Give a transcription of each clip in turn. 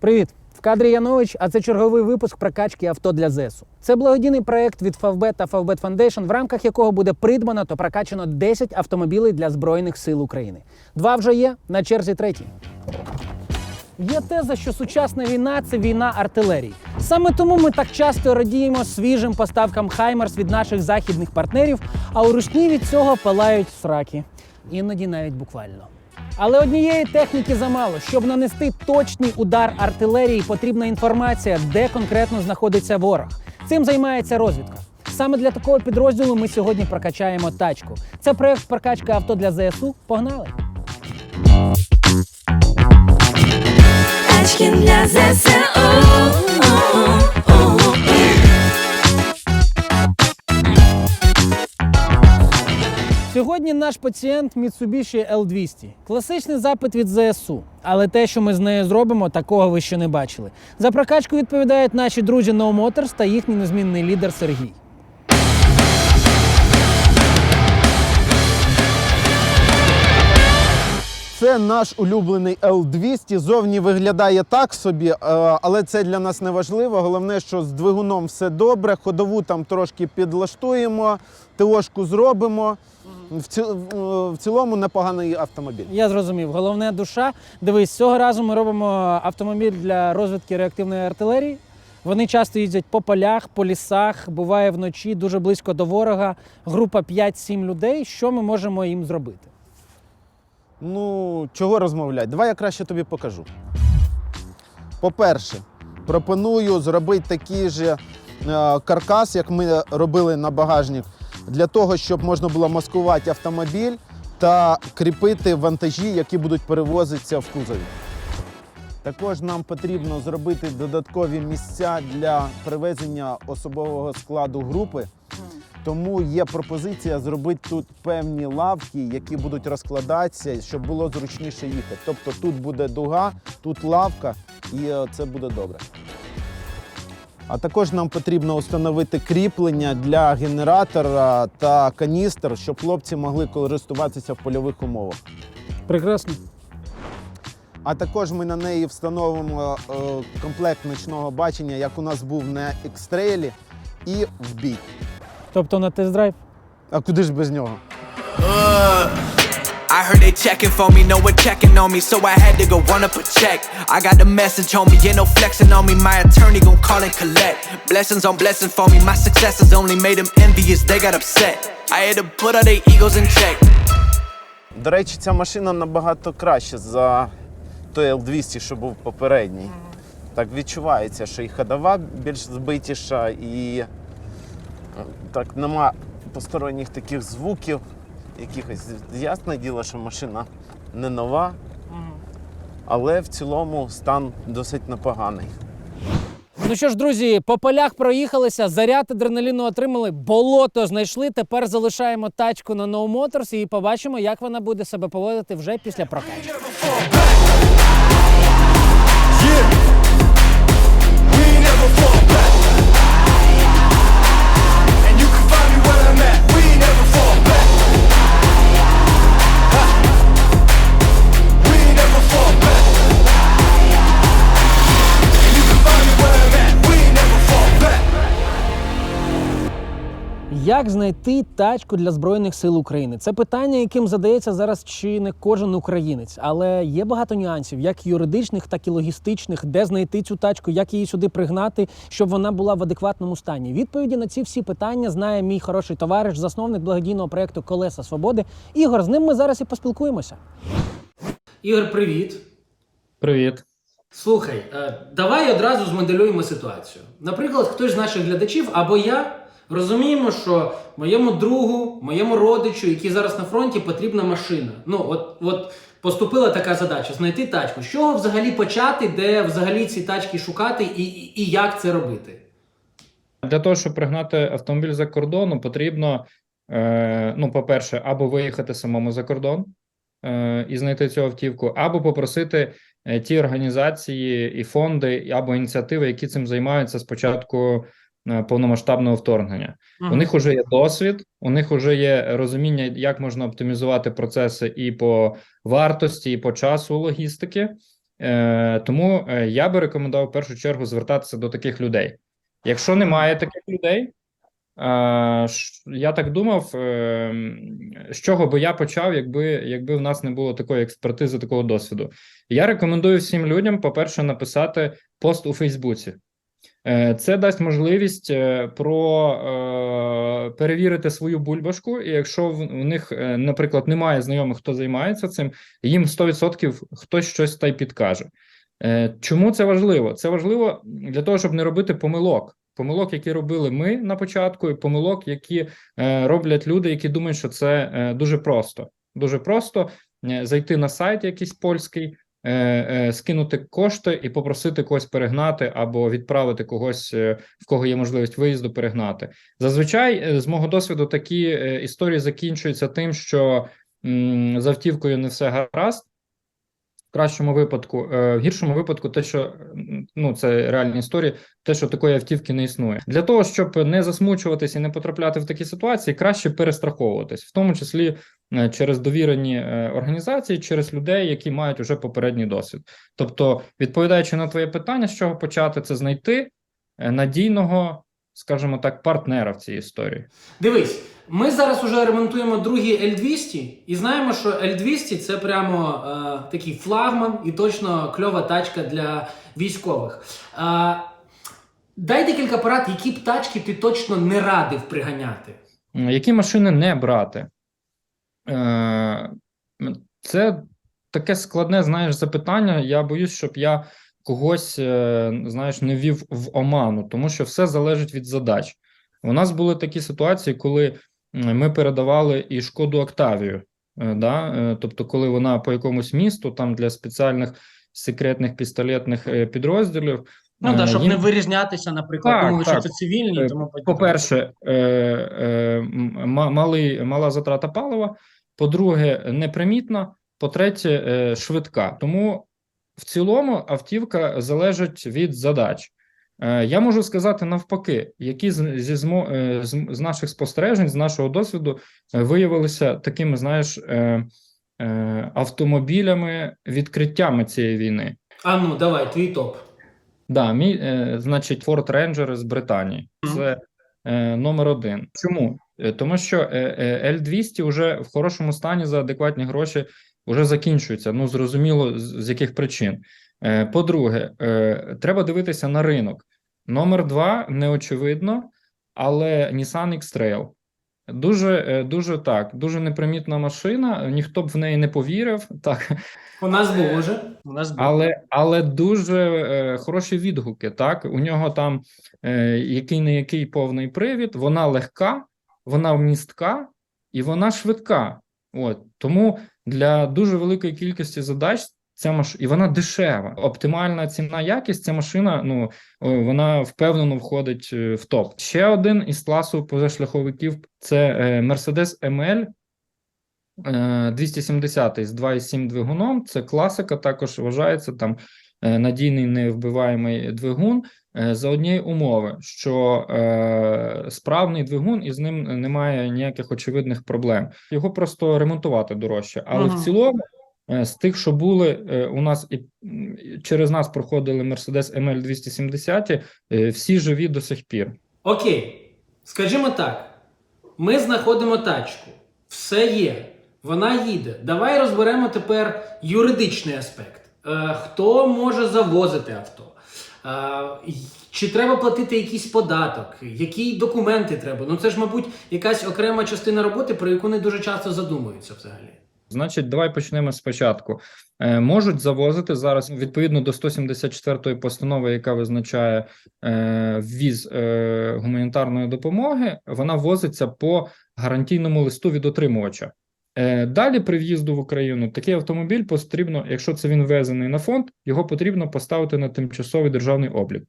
Привіт! В кадрі Янович, а це черговий випуск прокачки авто для ЗЕСу. Це благодійний проект від Favbet та Favbet Foundation, в рамках якого буде придбано та прокачано 10 автомобілів для Збройних сил України. Два вже є, на черзі третій. Є теза, що сучасна війна це війна артилерії. Саме тому ми так часто радіємо свіжим поставкам Хаймерс від наших західних партнерів, а у русні від цього палають сраки. Іноді навіть буквально. Але однієї техніки замало. Щоб нанести точний удар артилерії, потрібна інформація, де конкретно знаходиться ворог. Цим займається розвідка. Саме для такого підрозділу ми сьогодні прокачаємо тачку. Це проект прокачка авто для ЗСУ. Погнали! Тачки для ЗСУ. Сьогодні наш пацієнт Mitsubishi L200. Класичний запит від ЗСУ. Але те, що ми з нею зробимо, такого ви ще не бачили. За прокачку відповідають наші друзі No Motors та їхній незмінний лідер Сергій. Це наш улюблений L200. Зовні виглядає так собі, е, але це для нас не важливо. Головне, що з двигуном все добре. Ходову там трошки підлаштуємо, ТОшку зробимо. В, ці, в- в цілому непоганий автомобіль. Я зрозумів. Головне душа. Дивись, цього разу ми робимо автомобіль для розвідки реактивної артилерії. Вони часто їздять по полях, по лісах, буває вночі, дуже близько до ворога. Група 5-7 людей. Що ми можемо їм зробити? Ну, чого розмовляти? Давай я краще тобі покажу. По-перше, пропоную зробити такий же е, каркас, як ми робили на багажник, для того, щоб можна було маскувати автомобіль та кріпити вантажі, які будуть перевозитися в кузові. Також нам потрібно зробити додаткові місця для привезення особового складу групи. Тому є пропозиція зробити тут певні лавки, які будуть розкладатися, щоб було зручніше їхати. Тобто тут буде дуга, тут лавка, і е, це буде добре. А також нам потрібно встановити кріплення для генератора та каністр, щоб хлопці могли користуватися в польових умовах. Прекрасно. А також ми на неї встановимо е, комплект ночного бачення, як у нас був на екстрелі, і в бій. Тобто на тест-драйв. А куди ж без нього? I heard they checking for me, no one checking on me, so I had to go run up a check. I got the message me, ain't no flexing on me. My attorney gon' call and collect. Blessings on blessings for me, my successes only made them envious, they got upset. I had to put all their egos in check. До речі, ця машина набагато краще за той L200, що був попередній. Так відчувається, що і ходова більш збитіша, і е, так нема посторонніх таких звуків, якихось. Ясне діло, що машина не нова, але в цілому стан досить непоганий. Ну що ж, друзі, по полях проїхалися, заряд адреналіну отримали, болото знайшли. Тепер залишаємо тачку на No Motors і побачимо, як вона буде себе поводити вже після прокачки. Як знайти тачку для Збройних сил України? Це питання, яким задається зараз чи не кожен українець, але є багато нюансів, як юридичних, так і логістичних, де знайти цю тачку, як її сюди пригнати, щоб вона була в адекватному стані. Відповіді на ці всі питання знає мій хороший товариш, засновник благодійного проекту Колеса Свободи. Ігор, з ним ми зараз і поспілкуємося. Ігор, привіт. Привіт. Слухай, е, давай одразу змоделюємо ситуацію. Наприклад, хтось з наших глядачів або я розуміємо, що моєму другу, моєму родичу, який зараз на фронті, потрібна машина. Ну, от, от поступила така задача знайти тачку. З чого взагалі почати, де взагалі ці тачки шукати і, і, і як це робити? Для того, щоб пригнати автомобіль за кордону, потрібно, е, ну, по-перше, або виїхати самому за кордон е, і знайти цю автівку, або попросити е, ті організації і фонди, або ініціативи, які цим займаються з початку е, повномасштабного вторгнення. У них вже є досвід, у них вже є розуміння, як можна оптимізувати процеси і по вартості, і по часу логістики. Е, тому е, я би рекомендував в першу чергу звертатися до таких людей. Якщо немає таких людей, е, я так думав, е, з чого би я почав, якби, якби в нас не було такої експертизи, такого досвіду. Я рекомендую всім людям, по-перше, написати пост у Фейсбуці. Е, Це дасть можливість е, про е, перевірити свою бульбашку, і якщо в, них, наприклад, немає знайомих, хто займається цим, їм 100% хтось щось та й підкаже. Чому це важливо? Це важливо для того, щоб не робити помилок. Помилок, які робили ми на початку, і помилок, які роблять люди, які думають, що це дуже просто. Дуже просто зайти на сайт якийсь польський, скинути кошти і попросити когось перегнати або відправити когось, е, в кого є можливість виїзду, перегнати. Зазвичай, е, з мого досвіду, такі е, історії закінчуються тим, що з автівкою не все гаразд. Кращому випадку, е, в гіршому випадку, те, що ну це реальні історії, те, що такої автівки не існує. Для того, щоб не засмучуватися і не потрапляти в такі ситуації, краще перестраховуватись, в тому числі е, через довірені е, організації, через людей, які мають уже попередній досвід. Тобто, відповідаючи на твоє питання, з чого почати, це знайти надійного, скажімо так, партнера в цій історії. Дивись, ми зараз уже ремонтуємо другий L200 і знаємо, що L200 це прямо е, такий флагман і точно кльова тачка для військових. Е, дай декілька порад, які б тачки ти точно не радив приганяти. Які машини не брати? Е, Це таке складне, знаєш, запитання. Я боюсь, щоб я когось, е, знаєш, не ввів в оману, тому що все залежить від задач. У нас були такі ситуації, коли ми передавали і шкоду Октавію. е, Да? е, Тобто, коли вона по якомусь місту, там для спеціальних секретних пістолетних підрозділів. Ну так, щоб їм- не вирізнятися, наприклад, Так, думали, що це цивільні, тому. По-перше, е, е, ма- малий, мала затрата палива. По-друге, непримітна. По-третє, швидка. Тому в цілому автівка залежить від задач. Е, Я можу сказати навпаки, які з, зі змо, е, з, з наших спостережень, з нашого досвіду, е, виявилися такими, знаєш, автомобілями, відкриттями цієї війни. А ну, давай, твій топ. Да, мій, значить, Ford Ranger з Британії. Це е, номер один. Чому? Тому що е, е, L200 вже в хорошому стані за адекватні гроші вже закінчується. Ну, зрозуміло, з, яких причин. Е, по-друге, е, треба дивитися на ринок. Номер два неочевидно, але Nissan X-Trail. Дуже, е, дуже так, дуже непримітна машина. Ніхто б в неї не повірив. Так, У нас був уже. У нас було. але, але дуже е, хороші відгуки. Так, у нього там е, який не який повний привід, вона легка, вона вмістка і вона швидка. От тому для дуже великої кількості задач ця маш... і вона дешева. Оптимальна ціна якість. Ця машина, ну вона впевнено входить е, в топ. Ще один із класу позашляховиків це е, Mercedes ML е, 270 з 2,7 двигуном. Це класика, також вважається там е, надійний невбиваємий двигун е, за однієї умови, що е, справний двигун і з ним немає ніяких очевидних проблем. Його просто ремонтувати дорожче. Але Ага. в цілому, е, з тих, що були е, у нас і через нас проходили Mercedes ML 270, е, всі живі до сих пір. Окей, скажімо так, ми знаходимо тачку, все є, вона їде. Давай розберемо тепер юридичний аспект. Е, хто може завозити авто? Е, чи треба платити якийсь податок? Які документи треба? Ну це ж, мабуть, якась окрема частина роботи, про яку не дуже часто задумуються взагалі. Значить, давай почнемо спочатку. Е, можуть завозити зараз відповідно до 174 постанови, яка визначає ввіз гуманітарної допомоги. Вона возиться по гарантійному листу від отримувача. Е, далі при в'їзду в Україну такий автомобіль потрібно, якщо це він ввезений на фонд, його потрібно поставити на тимчасовий державний облік.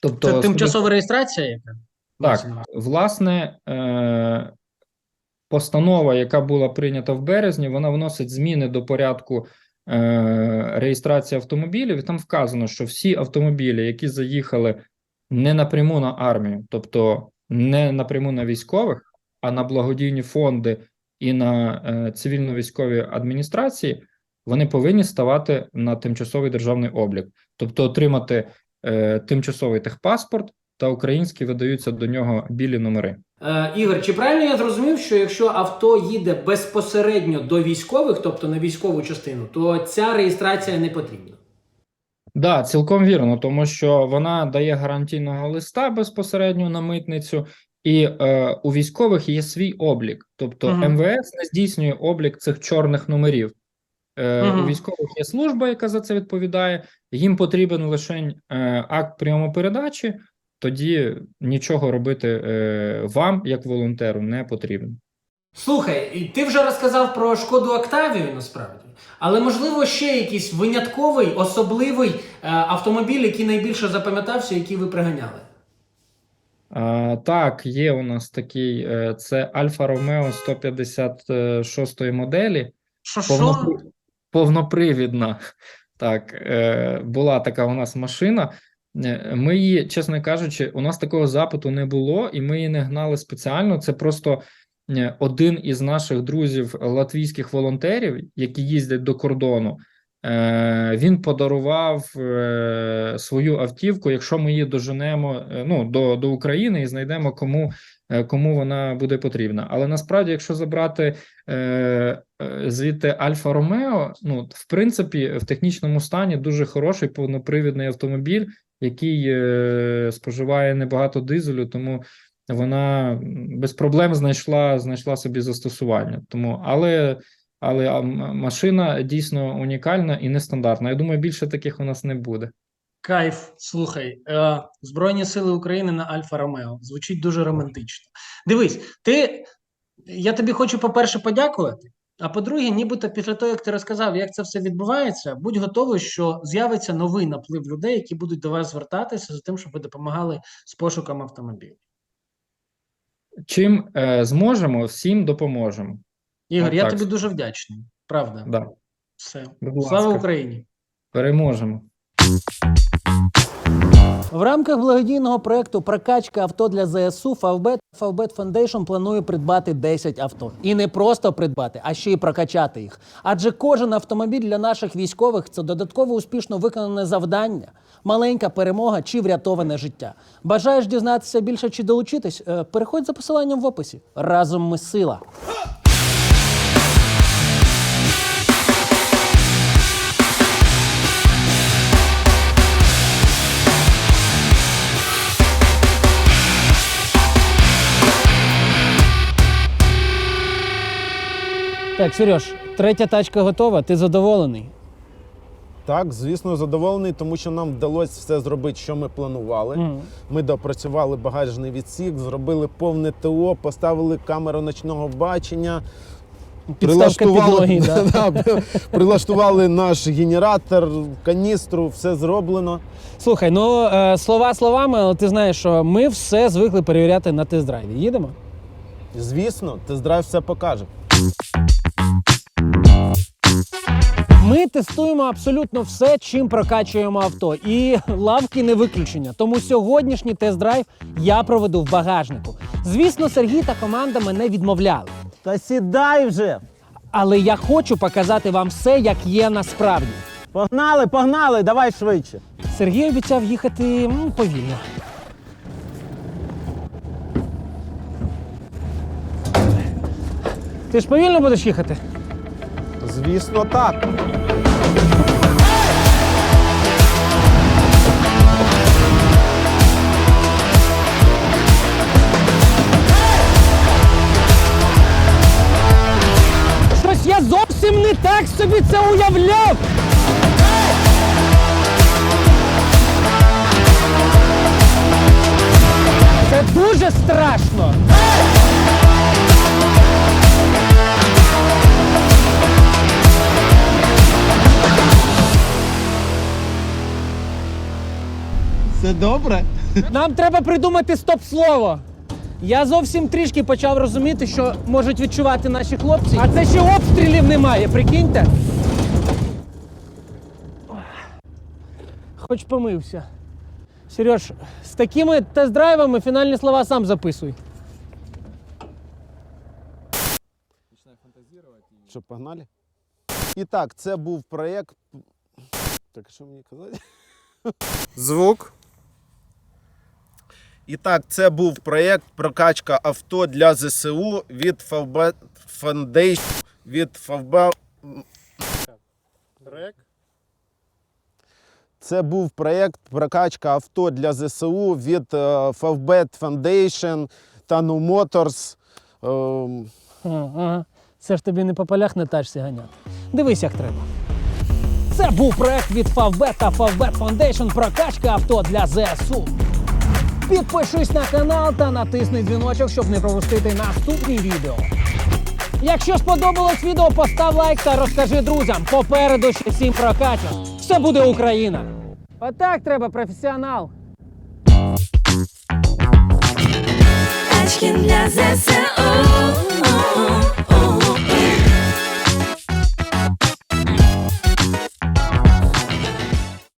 Тобто Це тимчасова реєстрація, яка? так, власне, е, постанова, яка була прийнята в березні, вона вносить зміни до порядку е, реєстрації автомобілів, і там вказано, що всі автомобілі, які заїхали не напряму на армію, тобто не напряму на військових, а на благодійні фонди і на е, цивільно-військові адміністрації, вони повинні ставати на тимчасовий державний облік, тобто отримати е, тимчасовий техпаспорт та українські видаються до нього білі номери. Е, Ігор, чи правильно я зрозумів, що якщо авто їде безпосередньо до військових, тобто на військову частину, то ця реєстрація не потрібна? Да, цілком вірно, тому що вона дає гарантійного листа безпосередньо на митницю, і е, у військових є свій облік. Тобто Мгм. МВС не здійснює облік цих чорних номерів. Е, Мгм. У військових є служба, яка за це відповідає. Їм потрібен лише е, акт прийому передачі, тоді нічого робити е, вам, як волонтеру, не потрібно. Слухай, і ти вже розказав про шкоду Октавію насправді, але можливо ще якийсь винятковий, особливий е, автомобіль, який найбільше запам'ятався, який ви приганяли. А, так, є у нас такий, е, це Альфа Ромео 156 моделі. Що? Повнопри... Повнопривідна. Так, е, була така у нас машина. Е, Ми її, чесно кажучи, у нас такого запиту не було, і ми її не гнали спеціально. Це просто один із наших друзів латвійських волонтерів, які їздять до кордону. Е, він подарував е, свою автівку. Якщо ми її доженемо е, ну, до, до України і знайдемо кому, кому вона буде потрібна. Але насправді, якщо забрати звідти Альфа Ромео, ну в принципі, в технічному стані дуже хороший повнопривідний автомобіль, який споживає небагато дизелю, тому вона без проблем знайшла, знайшла собі застосування. Тому, але, але машина дійсно унікальна і нестандартна. Я думаю, більше таких у нас не буде. Кайф, слухай, е, Збройні Сили України на Альфа Ромео. Звучить дуже романтично. Дивись, ти я тобі хочу, по-перше, подякувати. А по-друге, нібито після того, як ти розказав, як це все відбувається, будь готовий, що з'явиться новий наплив людей, які будуть до вас звертатися за тим, щоб ви допомагали з пошуком автомобілів. Чим е, зможемо, всім допоможемо. Ігор, Ну, я так. тобі дуже вдячний. Правда. Да, Все. будь Слава ласка. Україні! переможемо. В рамках благодійного проекту Прокачка авто для ЗСУ Фавбет Фавбет Foundation планує придбати 10 авто. І не просто придбати, а ще й прокачати їх. Адже кожен автомобіль для наших військових це додатково успішно виконане завдання, маленька перемога чи врятоване життя. Бажаєш дізнатися більше чи долучитись? Е, Переходь за посиланням в описі. Разом ми сила. Так, Сереж, третя тачка готова. Ти задоволений? Так, звісно, задоволений, тому що нам вдалося все зробити, що ми планували. Мгм. Ми допрацювали багажний відсік, зробили повне ТО, поставили камеру ночного бачення. Підставка підлоги, да. Да, прилаштували наш генератор, каністру, все зроблено. Слухай, ну е, слова словами, але ти знаєш, що ми все звикли перевіряти на тест-драйві. Їдемо? Звісно, тест-драйв все покаже. Ми тестуємо абсолютно все, чим прокачуємо авто, і лавки не виключення. Тому сьогоднішній тест-драйв я проведу в багажнику. Звісно, Сергій та команда мене відмовляли. Та сідай вже! Але я хочу показати вам все, як є насправді. Погнали, погнали, давай швидше. Сергій обіцяв їхати м, повільно. Ти ж повільно будеш їхати? Звісно, так. Все добре? Нам треба придумати стоп-слово. Я зовсім трішки почав розуміти, що можуть відчувати наші хлопці. А це ще обстрілів немає, прикиньте. Хоч помився. Сереж, з такими тест-драйвами фінальні слова сам записуй. Що, погнали? І так, це був проєкт. Так, що мені казати? Звук. І так, це був проєкт прокачка авто для ЗСУ від Favbet Foundation. Від Favbet... Це був проєкт прокачка авто для ЗСУ від е, Favbet Foundation та No Motors. Ем, Ага. Це ж тобі не по полях на тачці ганяти. Дивись, як треба. Це був проект від Favbet та Favbet Foundation прокачка авто для ЗСУ. Підпишись на канал та натисни дзвіночок, щоб не пропустити наступні відео. Якщо сподобалось відео, постав лайк та розкажи друзям. Попереду ще сім прокатів. Все буде Україна. Отак треба, професіонал. Тачки для ЗСУ